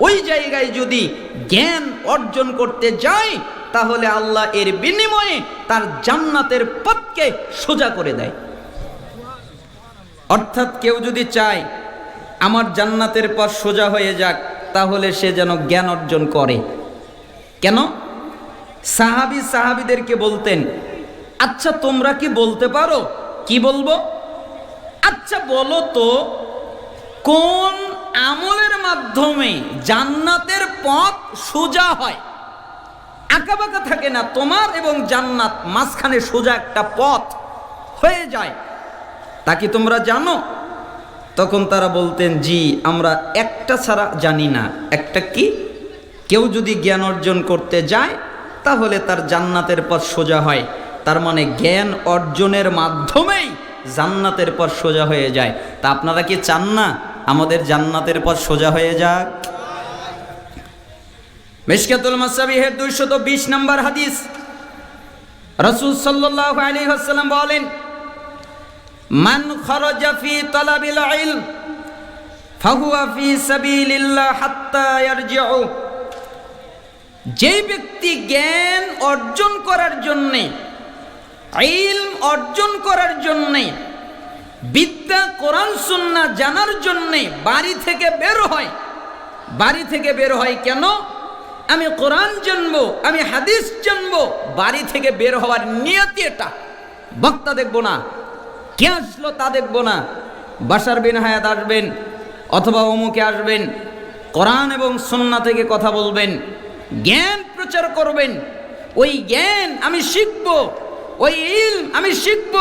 ওই জায়গায় যদি জ্ঞান অর্জন করতে যায়, তাহলে আল্লাহ এর বিনিময়ে তার জান্নাতের পথকে সোজা করে দেয়। অর্থাৎ কেউ যদি চায়, আমার জান্নাতের পথ সোজা হয়ে যাক, তাহলে সে যেন জ্ঞান অর্জন করে। কেন? সাহাবি সাহাবিদেরকে বলতেন আচ্ছা তোমরা কি বলতে পারো? কি বলব? আচ্ছা বলো তো, কোন আমলের মাধ্যমে জান্নাতের পথ সোজা হয়। আঁকাবাঁকা থাকে না তোমার এবং জান্নাত মাঝখানে সোজা একটা পথ হয়ে যায়। তা কি তোমরা জানো? তখন তারা বলতেন, জি, আমরা একটা ছাড়া জানি না। একটা কি? কেউ যদি জ্ঞান অর্জন করতে যায়, তাহলে তার জান্নাতের পথ সোজা হয়। তার মানে জ্ঞান অর্জনের মাধ্যমেই জান্নাতের পথ সোজা হয়ে যায়। তা আপনারা কি চান না? আমাদের জান্নাতের পথ সোজা হয়ে যাক। মিশকাতুল মাসাবিহের দুইশত বিশ নম্বর হাদিস। রসুল সাল্লাহ আলী হাসাল্লাম বলেন, মান খরজা ফি তলাবিল ইলম, ফাহুয়া ফি সাবিলিল্লাহ হাত্তা ইয়ারজিউ। যেই ব্যক্তি জ্ঞান অর্জন করার জন্যে, ইলম অর্জন করার জন্যে বিদ্যা, কোরআন সুন্না জানার জন্যে বাড়ি থেকে বের হয়। বাড়ি থেকে বের হয় কেন? আমি কোরআন জানব, আমি হাদিস জানব, বাড়ি থেকে বের হওয়ার নিয়তি এটা। বক্তা দেখব না, কে আসলো তা দেখব না। বাসার বিন হায়াত আসবেন, অথবা অমুকে আসবেন, কোরআন এবং সন্না থেকে কথা বলবেন, জ্ঞান প্রচার করবেন। ওই জ্ঞান আমি শিখব, ওই ইল আমি শিখব।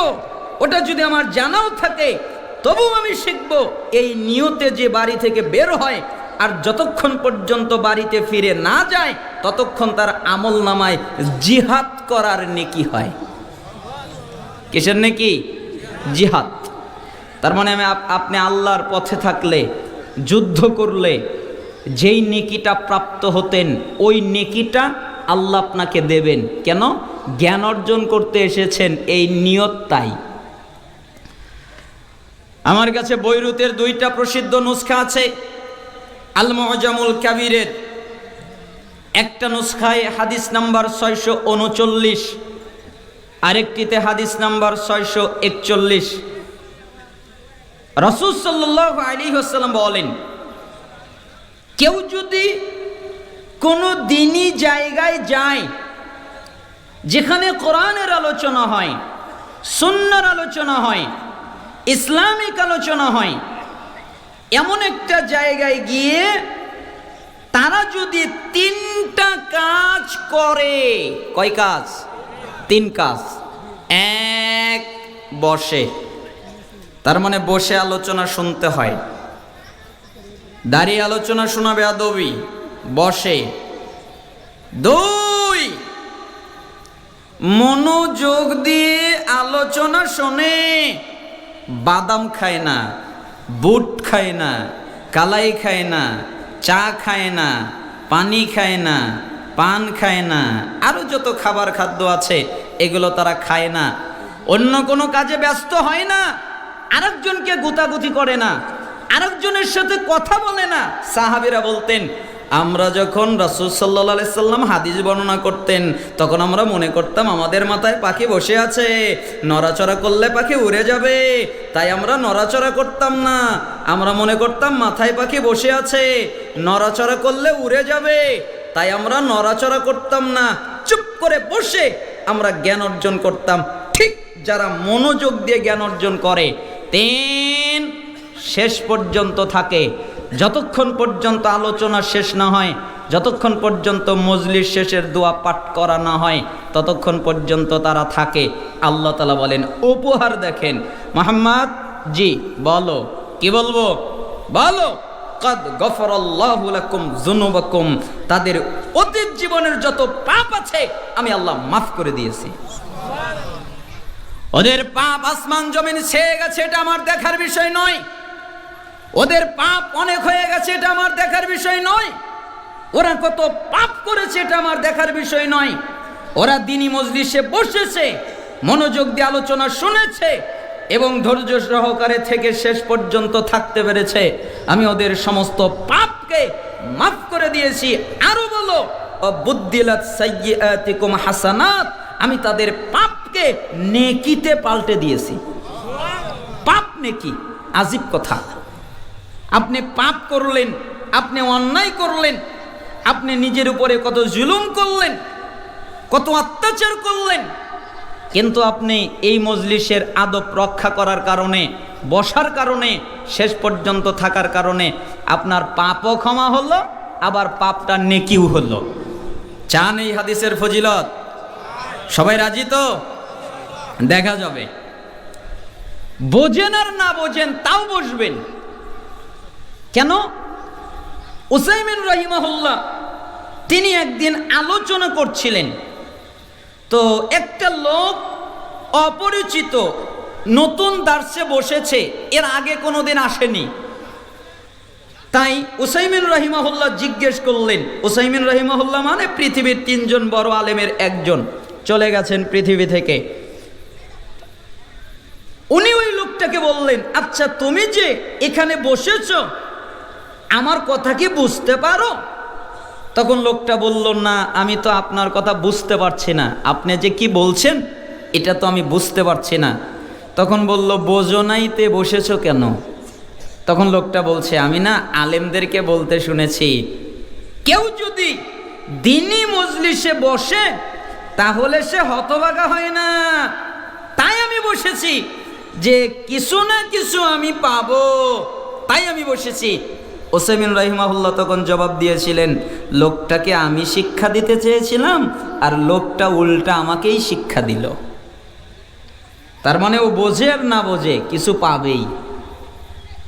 ওটা যদি আমার জানাও থাকে তবু আমি শিখব এই নিয়তে যে বাড়ি থেকে বের হয় আর যতক্ষণ পর্যন্ত বাড়িতে ফিরে না যায়, ততক্ষণ তার আমল নামায় জিহাদ করার নেকি হয়। কিসের নেকি? জিহাদ। তার মানে আমি আপ- আপনি আল্লাহর পথে থাকলে, যুদ্ধ করলে, যেই নেকিটা প্রাপ্ত হতেন, ওই নেকিটা আল্লাহ আপনাকে দেবেন। কেন? জ্ঞান অর্জন করতে এসেছেন, এই নিয়ত তাই। আমার কাছে বৈরুতের দুইটা প্রসিদ্ধ নুসখা আছে আল মজামুল কাবিরের। একটা নুসখায় হাদিস নাম্বার ছয়শো উনচল্লিশ, আরেকটিতে হাদিস নাম্বার ছয়শো একচল্লিশ। রসুল সাল্লাহ আলী হাসাল্লাম বলেন, কেউ যদি কোনো দিনই জায়গায় যায় যেখানে কোরআনের আলোচনা হয়, সুন্নার আলোচনা হয় ইসলামিক আলোচনা হয়। এমন একটা জায়গায় গিয়ে তারা যদি তিনটা কাজ করে, কয় কাজ? তিন কাজ। এক বসে। তার মানে বসে আলোচনা শুনতে হয়। দাঁড়িয়ে আলোচনা শোনাবে আদবি। বসে। দুই, মনোযোগ দিয়ে আলোচনা শোনে। বাদাম খায় না, বুট খায় না, কালাই খায় না, চা খায় না, পানি খায় না, পান খায় না আরও যত খাবার খাদ্য আছে, এগুলো তারা খায় না। অন্য কোনো কাজে ব্যস্ত হয় না, আরেকজনকে গুতাগুতি করে না, আরেকজনের সাথে কথা বলে না, সাহাবিরা বলতেন আমরা যখন রাসুল সাল্লা সাল্লাম হাদিস বর্ণনা করতেন, তখন আমরা মনে করতাম আমাদের মাথায় পাখি বসে আছে, নড়াচড়া করলে পাখি উড়ে যাবে। তাই আমরা নড়াচড়া করতাম না, আমরা মনে করতাম মাথায় পাখি বসে আছে, নড়াচড়া করলে উড়ে যাবে। তাই আমরা নড়াচড়া করতাম না, চুপ করে বসে আমরা জ্ঞান অর্জন করতাম। ঠিক যারা মনোযোগ দিয়ে জ্ঞান অর্জন করে, তিন শেষ পর্যন্ত থাকে। যতক্ষণ পর্যন্ত আলোচনা শেষ না হয়, যতক্ষণ পর্যন্ত মজলিস শেষের দোয়া পাঠ করা না হয়, ততক্ষণ পর্যন্ত তারা থাকে। আল্লাহ তালা বলেন, উপহার দেখেন। মোহাম্মদ, জি, বলো। কি বলব? বলো, কদ গফরাল্লাহু লাকুম যুনুবাকুম। তাদের অতীত জীবনের যত পাপ আছে, আমি আল্লাহ মাফ করে দিয়েছি। ওদের পাপ আসমান জমিন ছেয়ে গেছে, এটা আমার দেখার বিষয় নয়। ওদের পাপ অনেক হয়ে গেছে, এটা আমার দেখার বিষয় নয়। ওরা কত পাপ করেছে, এটা আমার দেখার বিষয় নয়। ওরা দিনী মজলিসে বসেছে, মনোযোগ দিয়ে আলোচনা শুনেছে এবং ধৈর্য সহকারে থেকে শেষ পর্যন্ত থাকতে পেরেছে। আমি ওদের সমস্ত পাপকে মাফ করে দিয়েছি। আরও বলো হাসানাত আমি তাদের পাপকে নেকিতে পাল্টে দিয়েছি। পাপ নেকি, আজিব কথা। আপনি পাপ করলেন, আপনি অন্যায় করলেন, আপনি নিজের উপরে কত জুলুম করলেন, কত অত্যাচার করলেন। কিন্তু আপনি এই মজলিসের আদব রক্ষা করার কারণে, বসার কারণে, শেষ পর্যন্ত থাকার কারণে আপনার পাপও ক্ষমা হলো, আবার পাপটা নেকিও হলো। চান এই হাদিসের ফজিলত? সবাই রাজি তো? দেখা যাবে। বোঝেন আর না বোঝেন, তাও বসবেন। কেন? উসাইমিন রহিমাহুল্লাহ, তিনি একদিন আলোচনা করছিলেন। তো একটা লোক অপরিচিত, নতুন দার্সে বসেছে, এর আগে কোনো দিন আসেনি। তাই উসাইমিন রহিমাহুল্লাহ জিজ্ঞেস করলেন, উসাইমিন রহিমাহুল্লাহ মানে পৃথিবীর তিনজন বড় আলেমের একজন, চলে গেছেন পৃথিবী থেকে? উনি ওই লোকটাকে বললেন আচ্ছা তুমি যে এখানে বসেছ আমার কথা কি বুঝতে পারো? তখন লোকটা বলল, না, আমি তো আপনার কথা বুঝতে পারছি না। আপনি যে কি বলছেন, এটা তো আমি বুঝতে পারছি না। তখন বলল বোঝনাইতে বসেছো কেন? তখন লোকটা বলছে, আমি না আলেমদেরকে বলতে শুনেছি, কেউ যদি দিনই মজলিসে বসে, তাহলে সে হতভাগা হয় না। তাই আমি বসেছি, যে কিছু না কিছু আমি পাবো। তাই আমি বসেছি। ওসেমিন রহিমাহুল্লাহ তখন জবাব দিয়েছিলেন, লোকটাকে আমি শিক্ষা দিতে চেয়েছিলাম আর লোকটা উল্টা আমাকেই শিক্ষা দিল। তার মানে ও বোঝে আর না বোঝে, কিছু পাবেই।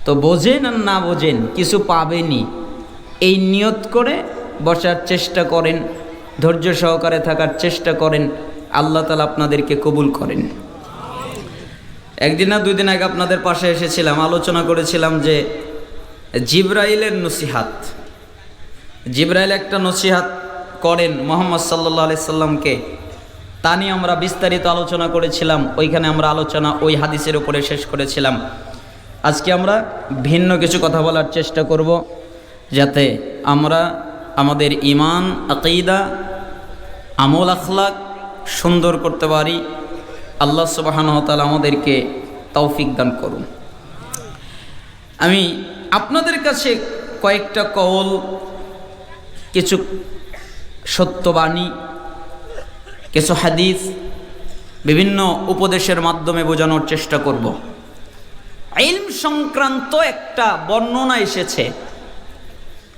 তো বোঝেন আর না বোঝেন, কিছু পাবেনি এই নিয়ত করে বসার চেষ্টা করেন, ধৈর্য সহকারে থাকার চেষ্টা করেন, আল্লাহ তালা আপনাদেরকে কবুল করেন। একদিন না দুই দিন আগে আপনাদের পাশে এসেছিলাম, আলোচনা করেছিলাম যে জিব্রাইলের নসিহাত। জিব্রাইল একটা নসিহাত করেন মোহাম্মদ সাল্লাহ আলি সাল্লামকে। তা নিয়ে আমরা বিস্তারিত আলোচনা করেছিলাম, ওইখানে আমরা আলোচনা ওই হাদিসের উপরে শেষ করেছিলাম। আজকে আমরা ভিন্ন কিছু কথা বলার চেষ্টা করব, যাতে আমরা আমাদের ইমান আকিদা, আমল আখলাক সুন্দর করতে পারি। আল্লাহ সুবাহানহতাল আমাদেরকে তৌফিক দান করুন। আমি আপনাদের কাছে কয়েকটা কওল, কিছু সত্যবাণী, কিছু হাদিস, বিভিন্ন উপদেশের মাধ্যমে বোঝানোর চেষ্টা করব। ইলম সংক্রান্ত একটা বর্ণনা এসেছে।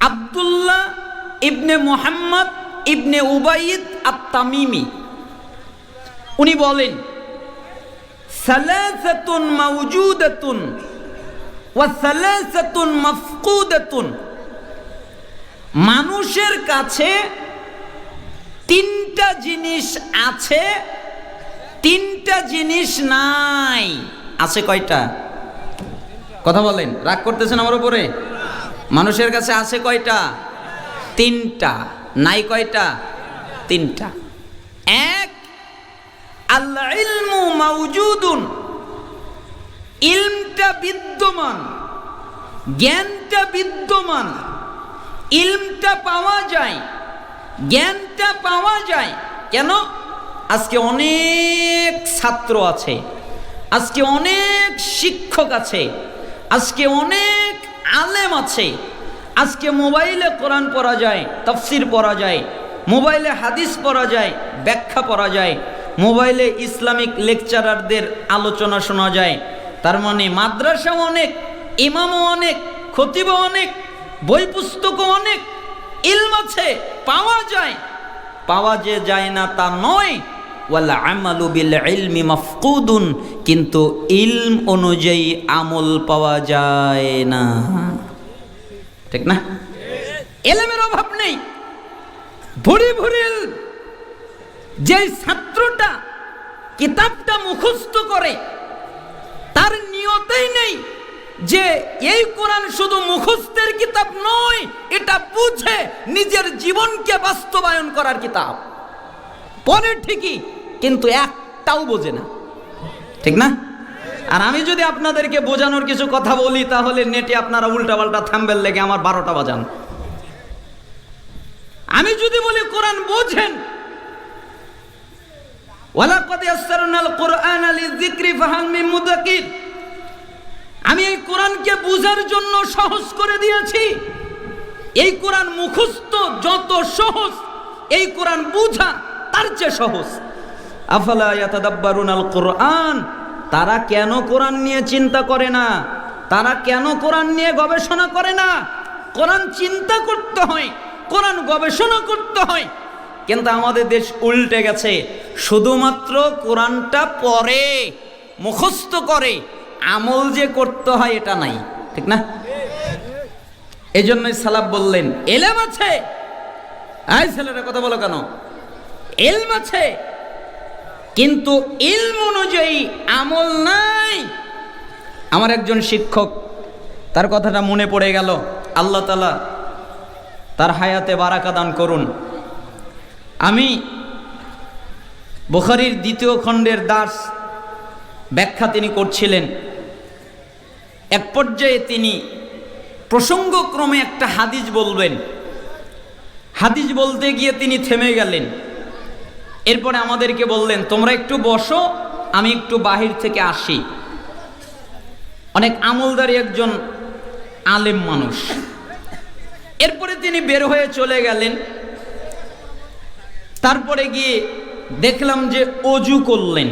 আবদুল্লাহ ইবনে মোহাম্মদ ইবনে উবাইদ আত্তামিমি, উনি বলেন, সালাসাতুন মাউজুদাতুন মানুষের কাছে তিনটা জিনিস আছে, তিনটা জিনিস নাই। আছে কয়টা? কথা বলেন, রাগ করতেছেন আমার উপরে? মানুষের কাছে আছে কয়টা? তিনটা। নাই কয়টা? তিনটা। এক আল্লাহ মাউজুদুন। ইলমটা বিদ্যমান, জ্ঞানটা বিদ্যমান, ইলমটা পাওয়া যায়, জ্ঞানটা পাওয়া যায়। কেন? আজকে অনেক ছাত্র আছে, আজকে অনেক শিক্ষক আছে, আজকে অনেক আলেম আছে। আজকে মোবাইলে কোরআন পড়া যায়, তফসির পড়া যায়, মোবাইলে হাদিস পড়া যায়, ব্যাখ্যা পড়া যায়, মোবাইলে ইসলামিক লেকচারারদের আলোচনা শোনা যায় তার মানে মাদ্রাসাও অনেক, ইমামও অনেক, খতিবও অনেক, বই পুস্তকও অনেক, ইলম আছে, পাওয়া যায়। পাওয়া যে যায় না তা নয় বিল ইলমি মাফকুদুন, কিন্তু ইলম অনুযায়ী আমল পাওয়া যায় না। ঠিক না? এলেমের অভাব নেই। ভুরি ভরি। যে ছাত্রটা কিতাবটা মুখস্থ করে নিয়তেই নেই যে এই কোরআন শুধু মুখস্থের কিতাব নয়, এটা বুঝে নিজের জীবনকে বাস্তবায়ন করার কিতাব। পরে ঠিকই, কিন্তু একটাও বোঝে না। ঠিক না? আর আমি যদি আপনাদেরকে বোঝানোর কিছু কথা বলি, তাহলে নেটে আপনারা উল্টাপাল্টা থাম্বেল লেগে আমার বারোটা বাজান। আমি যদি বলি কোরআন বোঝেন, ওয়ালাকাদ ইয়াসসারনাল কুরআনা লিযিকরি ফাহাল মিন মুদাক্কির। আমি এই কোরআনকে বুঝার জন্য সহজ করে দিয়েছি। এই কোরআন মুখস্থ যত সহজ, এই কোরআন বুঝা তার চেয়ে সহজ। আফালা কোরআন তারা কেন কোরআন নিয়ে চিন্তা করে না? তারা কেন কোরআন নিয়ে গবেষণা করে না? কোরআন চিন্তা করতে হয়, কোরআন গবেষণা করতে হয়। কিন্তু আমাদের দেশ উল্টে গেছে। শুধুমাত্র কোরআনটা পড়ে, মুখস্থ করে আমল যে করতে হয়, এটা নাই, ঠিক না? এই জন্যই সালাব বললেন, এলেম আছে। আই ছেলেরা কথা বলো কেন? এলম আছে। কিন্তু ইলম অনুযায়ী আমল নাই। আমার একজন শিক্ষক, তার কথাটা মনে পড়ে গেল। আল্লাহ তালা তার হায়াতে বারাকা দান করুন। আমি বুখারির দ্বিতীয় খণ্ডের দাস ব্যাখ্যা তিনি করছিলেন। এক পর্যায়ে তিনি প্রসঙ্গক্রমে একটা হাদিস বলবেন। হাদিস বলতে গিয়ে তিনি থেমে গেলেন। এরপরে আমাদেরকে বললেন, তোমরা একটু বসো, আমি একটু বাহির থেকে আসি। অনেক আমলদারি একজন আলেম মানুষ। এরপরে তিনি বের হয়ে চলে গেলেন। তারপরে গিয়ে দেখলাম যে অজু করলেন।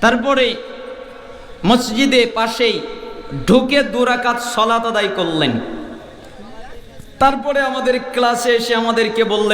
তারপরে মসজিদে পাশেই ঢুকে দুরাকাত সলাত আদায় করলেন। তারপরে আমাদের ক্লাসে এসে আমাদেরকে বললেন